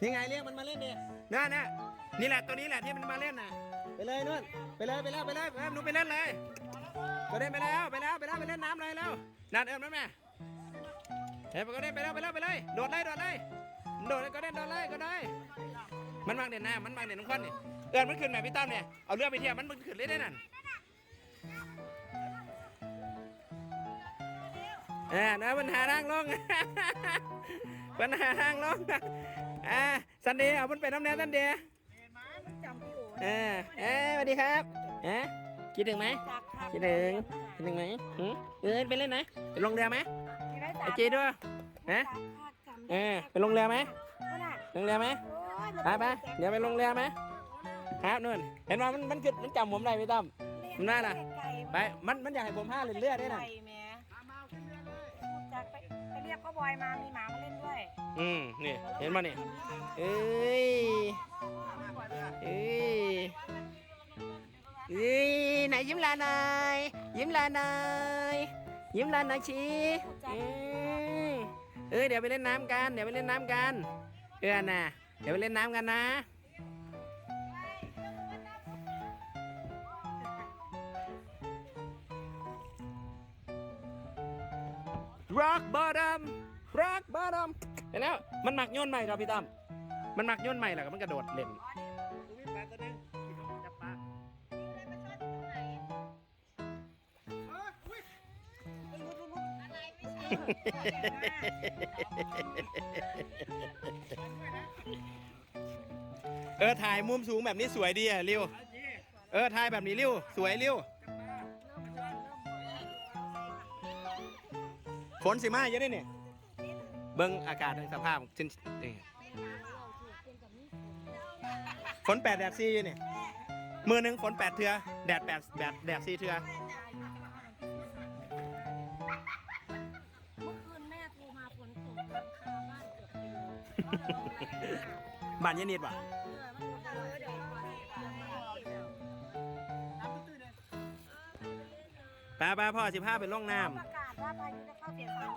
นี่ไงเรียกมันมาเล่นดินั่นน่ะนี่แหละตัวนี้แหละที่มันมาเล่นน่ะ ไปเลยนู่นไปเลยไปแล้วไปเลยไปหนูไปเล่นเลยไปเล่นไปแล้วไปแล้วไปแล้วไปเล่นน้ำเลยแล้วนั่นเอิมนั่นแม่เฮ้ยไปก็เล่นไปแล้วไปแล้วไปเลยโดดเลยโดดเลยโดดเลยก็เล่นโดดเลยก็ได้ มันวางเด่นหน้ามันวางเด่นน้องควันนี่เอินมันขึ้นแม่พี่ตั้มเนี่ยเอาเรือไปเทียบมันมันขึ้นเลยได้นั่นเอ่านะปัญหาทางลงปัญหาทางลง อ่าสันเดีย์เอามันไปน้ำแน่สันเดีย์จำพี่โอ๋เออเอ้ยสวัสดีครับเอ๊ะคิดถึงไหมจากทางคิดถึงคิดถึงไหมหืมเออไปเล่นไหนไปลงเรือไหมที่ได้ไอจากจีด้วยนะเออไปลงเรือไหมนั่นน่ะลงเรือไหมโอ้ยไปไปเดี๋ยวไปลงเรือไหมครับนู่นเห็นว่ามันมันคือมันจำผมได้พี่ตั้มมันน่าน่ะไปมันมันอยากให้ผมพาเล่นเรือได้น่ะ อืมนี่เห็นป่ะเนี่ยเอ้ยเอ้ยเอ้ยไหนยิ้มลาหน่อยยิ้มลาหน่อยยิ้มลาหน่อยชีเอ้ยเอ้ยเดี๋ยวไปเล่นน้ำกันเดี๋ยวไปเล่นน้ำกันเออน่ะเดี๋ยวไปเล่นน้ำกันนะ rock bottom rock bottom เห็นแล้วมันหมักโย่นใหม่เราพี่ตั้มมันหมักโย่นใหม่แหละก็มันกระโดดเล่นเออถ่ายมุมสูงแบบนี้สวยดีอะริวเออถ่ายแบบนี้ริวสวยริวฝนสิมาเยอะได้เนี่ย เบิ้งอากาศสภาพชิ้นนี่ฝนแปดแดดซีอยู่เนี่ยมือหนึ่งฝนแปดเทือแดดแปดแดดแดดซีเทือเมื่อคืนแม่โทรมาฝนตกหลังคาบ้านเกือบปิวบ้านเยนิดว่ะเออมันตกเลยเดี๋ยวมาให้บ้านมาเอาเดี๋ยวป้าป้าพ่อสิพาไปล่องน้ประกาศว่าพายุจะเข้าเสียสาม